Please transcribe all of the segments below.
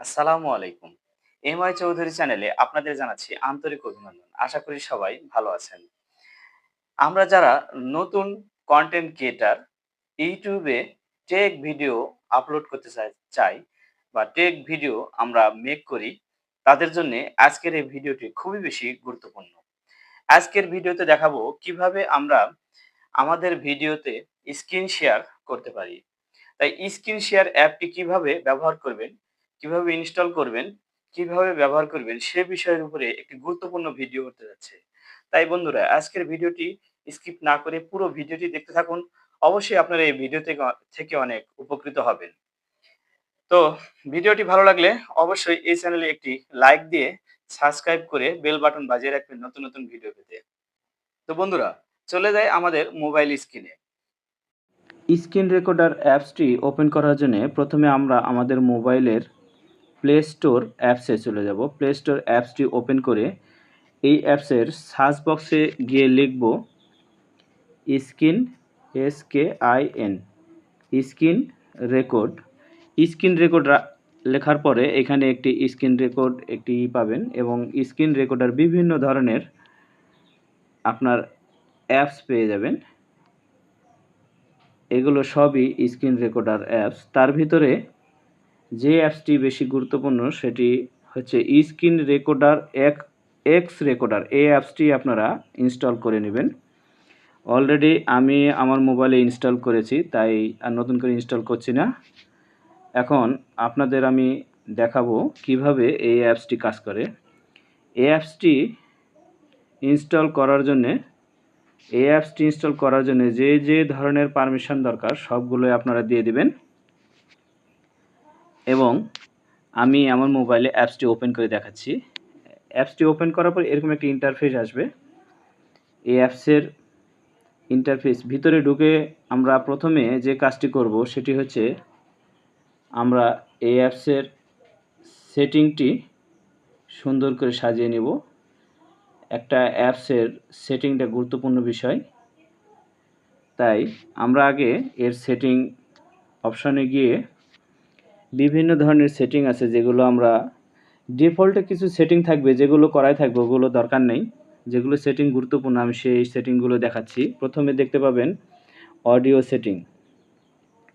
আসসালামু আলাইকুম। M I Chowdhury চ্যানেলে আপনাদের জানাচ্ছি আন্তরিক অভিনন্দন। আশা করি সবাই ভালো আছেন। আমরা যারা নতুন কন্টেন্ট ক্রিয়েটার ইউটিউবে টেক ভিডিও আপলোড করতে চাই- বা টেক ভিডিও আমরা মেক করি, তাদের জন্য আজকের এই ভিডিওটি খুবই বেশি গুরুত্বপূর্ণ। আজকের ভিডিওতে দেখাবো কীভাবে আমরা আমাদের ভিডিওতে স্ক্রিন শেয়ার করতে পারি। তাই স্ক্রিন শেয়ার অ্যাপটি কীভাবে ব্যবহার করবেন কীভাবে ইনস্টল করবেন, কীভাবে ব্যবহার করবেন, সে বিষয়ের উপরে একটি গুরুত্বপূর্ণ ভিডিও করতে যাচ্ছে। তাই বন্ধুরা, আজকের ভিডিওটি স্কিপ না করে পুরো ভিডিওটি দেখতে থাকুন। অবশ্যই আপনারা এই ভিডিও থেকে থেকে অনেক উপকৃত হবেন। তো ভিডিওটি ভালো লাগলে অবশ্যই এই চ্যানেলে একটি লাইক দিয়ে সাবস্ক্রাইব করে বেল বাটন বাজিয়ে রাখবেন নতুন নতুন ভিডিও পেতে। তো বন্ধুরা, চলে যায় আমাদের মোবাইল স্ক্রিনে স্ক্রিন রেকর্ডার অ্যাপসটি ওপেন করার জন্য প্রথমে আমরা আমাদের মোবাইলের প্লে স্টোর অ্যাপসে চলে যাব। প্লে স্টোর অ্যাপসটি ওপেন করে এই অ্যাপসের সার্চ বক্সে গিয়ে লিখব screen S K I N screen record screen record লেখার পরে এখানে একটি স্ক্রিন রেকর্ড একটি পাবেন এবং স্ক্রিন রেকর্ডার বিভিন্ন ধরনের আপনার অ্যাপস পেয়ে যাবেন। এগুলো সবই স্ক্রিন রেকর্ডার অ্যাপস তার ভিতরে যে অ্যাপসটি বেশি গুরুত্বপূর্ণ সেটি হচ্ছে স্ক্রিন রেকর্ডার এক এক্স রেকর্ডার এই অ্যাপসটি আপনারা ইনস্টল করে নেবেন। অলরেডি আমি আমার মোবাইলে ইনস্টল করেছি, তাই আর নতুন করে ইনস্টল করছি না। এখন আপনাদের আমি দেখাবো কীভাবে এই অ্যাপসটি কাজ করে। এই অ্যাপসটি ইনস্টল করার জন্যে, এই অ্যাপসটি ইনস্টল করার জন্য যে যে ধরনের পারমিশন দরকার, সবগুলোই আপনারা দিয়ে দিবেন। এবং আমি আমার মোবাইলে অ্যাপসটি ওপেন করে দেখাচ্ছি। অ্যাপসটি ওপেন করার পর এরকম একটি ইন্টারফেস আসবে। এই অ্যাপসের ইন্টারফেস ভিতরে ঢুকে আমরা প্রথমে যে কাজটি করব সেটি হচ্ছে আমরা এই অ্যাপসের সেটিংটি সুন্দর করে সাজিয়ে নেব। একটা অ্যাপসের সেটিংটা গুরুত্বপূর্ণ বিষয়। তাই আমরা আগে এর সেটিং অপশানে গিয়ে বিভিন্ন ধরনের সেটিং আছে যেগুলো আমরা ডিফল্টে কিছু সেটিং থাকবে, যেগুলো করাই থাকবে, ওগুলো দরকার নেই। যেগুলো সেটিং গুরুত্বপূর্ণ, আমি সেই সেটিংগুলো দেখাচ্ছি। প্রথমে দেখতে পাবেন অডিও সেটিং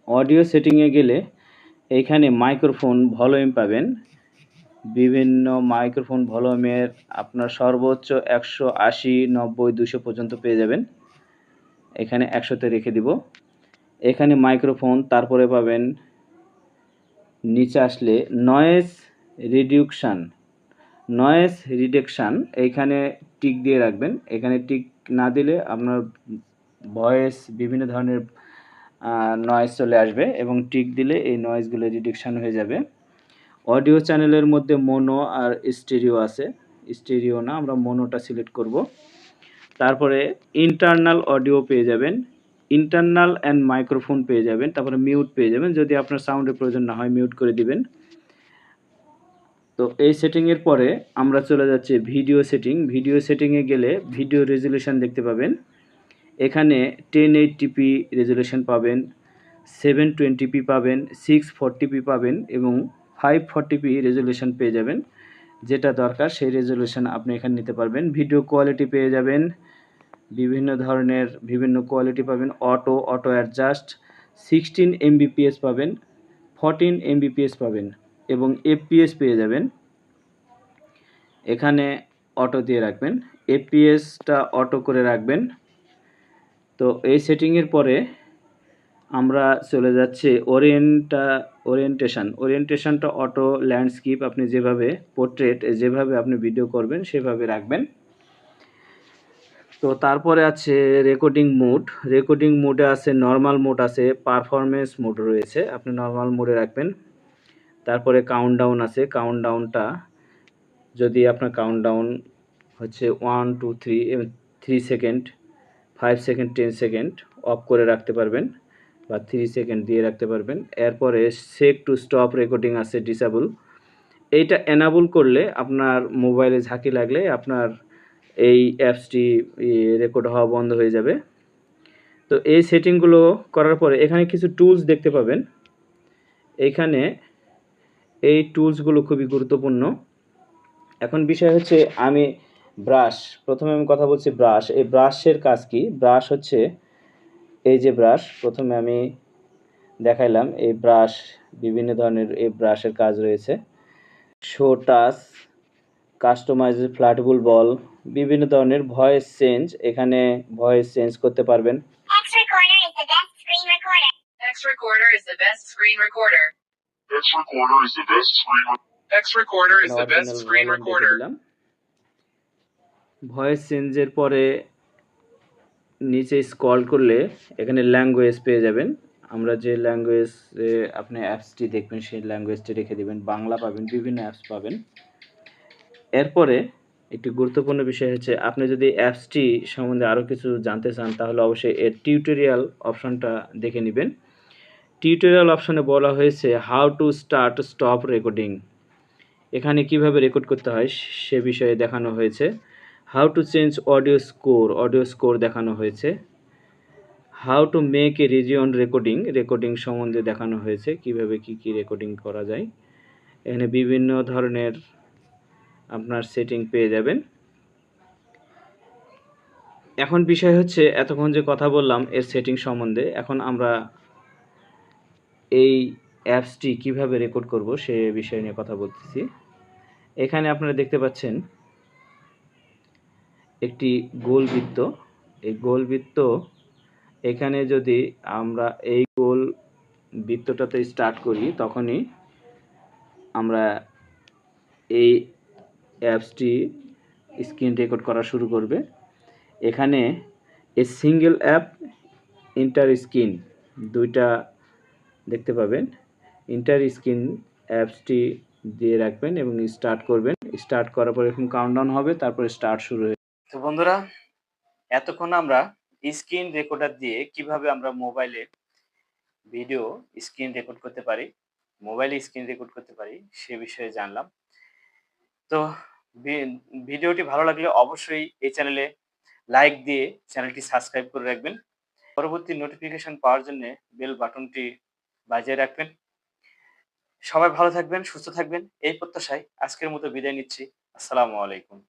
অডিও সেটিংয়ে গেলে এইখানে মাইক্রোফোন ভলিউম পাবেন। বিভিন্ন মাইক্রোফোন ভলিউমের আপনার সর্বোচ্চ একশো আশি, নব্বই দুশো পর্যন্ত পেয়ে যাবেন। এখানে একশোতে রেখে দিব। এখানে মাইক্রোফোন তারপরে পাবেন নিচে আসলে নয়েজ রিডিউকশান নয়েজ রিডাকশান এইখানে টিক দিয়ে রাখবেন। এখানে টিক না দিলে আপনার ভয়েস বিভিন্ন ধরনের নয়েজ চলে আসবে এবং টিক দিলে এই নয়েজগুলো রিডাকশান হয়ে যাবে। অডিও চ্যানেলের মধ্যে মোনো আর স্টেরিও আছে। স্টেরিও না, আমরা মোনোটা সিলেক্ট করব। তারপরে ইন্টারনাল অডিও পেয়ে যাবেন। ইন্টারনাল অ্যান্ড মাইক্রোফোন পেয়ে যাবেন, তারপরে মিউট পেয়ে যাবেন, যদি আপনার সাউন্ডের প্রয়োজন না হয় মিউট করে দিবেন। তো এই সেটিংয়ের পরে আমরা চলে যাচ্ছি ভিডিও সেটিং ভিডিও সেটিংয়ে গেলে ভিডিও রেজুলেশন দেখতে পাবেন। এখানে টেন এইট টিপি পাবেন সেভেন টোয়েন্টিপি পাবেন সিক্স ফোরটিপি পাবেন এবং ফাইভ ফোরটিপি রেজুলেশন পেয়ে যাবেন। যেটা দরকার সেই রেজুলেশন আপনি এখানে নিতে পারবেন। ভিডিও কোয়ালিটি পেয়ে যাবেন। বিভিন্ন ধরনের বিভিন্ন কোয়ালিটি পাবেন auto auto adjust sixteen Mbps পাবেন ফরটিন এমবিপিএস পাবেন এবং এফপিএস পেয়ে যাবেন। এখানে অটো দিয়ে রাখবেন এফপিএসটা অটো করে রাখবেন। তো এই সেটিংয়ের পরে আমরা চলে যাচ্ছি ওরিয়েন্টা ওরিয়েন্টেশন ওরিয়েন্টেশনটা অটো ল্যান্ডস্কেপ আপনি যেভাবে পোর্ট্রেট যেভাবে আপনি ভিডিও করবেন, সেভাবে রাখবেন। তো তারপরে আছে রেকর্ডিং মোড রেকর্ডিং মোডে আছে নর্মাল মোড আছে পারফরমেন্স মোড রয়েছে, আপনি নর্মাল মোডে রাখবেন। তারপরে কাউন্টডাউন আছে কাউন্টডাউনটা যদি আপনার কাউন্টডাউন হচ্ছে one two three three second five second ten second off করে রাখতে পারবেন বা থ্রি সেকেন্ড দিয়ে রাখতে পারবেন। এরপরে সেক টু স্টপ রেকর্ডিং আছে ডিসেবল এইটা এনাবল করলে আপনার মোবাইলে ঝাঁকি লাগলে আপনার এই অ্যাপসটি রেকর্ড হওয়া বন্ধ হয়ে যাবে। তো এই সেটিংগুলো করার পরে এখানে কিছু টুলস দেখতে পাবেন। এখানে এই টুলসগুলো খুবই গুরুত্বপূর্ণ। এখন বিষয় হচ্ছে আমি ব্রাশ প্রথমে আমি কথা বলছি ব্রাশ এই ব্রাশের কাজ কি? ব্রাশ হচ্ছে এই যে ব্রাশ প্রথমে আমি দেখাইলাম এই ব্রাশ বিভিন্ন ধরনের এই ব্রাশের কাজ রয়েছে। শো টাচ কাস্টমাইজ ফ্ল্যাটবুল বল বিভিন্ন ধরনের ভয়েস চেঞ্জ এখানে ভয়েস চেঞ্জ করতে পারবেন। ভয়েস চেঞ্জের পরে নিচে স্কল করলে এখানে ল্যাঙ্গুয়েজ পেয়ে যাবেন। আমরা যে ল্যাঙ্গুয়েজ আপনি অ্যাপসটি দেখবেন সেই ল্যাঙ্গুয়েজটি রেখে দেবেন। বাংলা পাবেন বিভিন্ন অ্যাপস পাবেন। এরপরে একটি গুরুত্বপূর্ণ বিষয় হচ্ছে, আপনি যদি অ্যাপসটি সম্বন্ধে আরও কিছু জানতে চান, তাহলে অবশ্যই এর টিউটোরিয়াল অপশনটা দেখে নেবেন। টিউটোরিয়াল অপশনে বলা হয়েছে, how to start stop recording. এখানে কীভাবে রেকর্ড করতে হয় সে বিষয়ে দেখানো হয়েছে। How to change audio score audio score দেখানো হয়েছে। How to make a region recording recording সম্বন্ধে দেখানো হয়েছে, কীভাবে কি কি রেকর্ডিং করা যায়। এখানে বিভিন্ন ধরনের আপনার সেটিং পেয়ে যাবেন। এখন বিষয় হচ্ছে, এতক্ষণ যে কথা বললাম এর সেটিং সম্বন্ধে, এখন আমরা এই অ্যাপসটি কীভাবে রেকর্ড করব সে বিষয় নিয়ে কথা বলতেছি। এখানে আপনারা দেখতে পাচ্ছেন একটি গোল বৃত্ত এই গোল বৃত্ত এখানে যদি আমরা এই গোল বৃত্তটাতে স্টার্ট করি, তখনই আমরা এই অ্যাপসটি স্ক্রিন রেকর্ড করা শুরু করবে। এখানে a single app, inter screen দুইটা দেখতে পাবেন। ইন্টার স্ক্রিন অ্যাপসটি দিয়ে রাখবেন এবং স্টার্ট করবেন। স্টার্ট করার পর এরকম কাউন্টডাউন হবে, তারপরে স্টার্ট শুরু হয়ে তো বন্ধুরা, এতক্ষণ আমরা স্ক্রিন রেকর্ডার দিয়ে কীভাবে আমরা মোবাইলে ভিডিও স্ক্রিন রেকর্ড করতে পারি, মোবাইলে স্ক্রিন রেকর্ড করতে পারি সে বিষয়ে জানলাম। তো ভিডিওটি ভালো লাগলে অবশ্যই এই চ্যানেলে লাইক দিয়ে চ্যানেলটি সাবস্ক্রাইব করে রাখবেন। পরবর্তী নোটিফিকেশন পাওয়ার জন্য বেল বাটনটি বাজিয়ে রাখবেন। সবাই ভালো থাকবেন, সুস্থ থাকবেন, এই প্রত্যাশায় আজকের মতো বিদায় নিচ্ছি। আসসালামু আলাইকুম।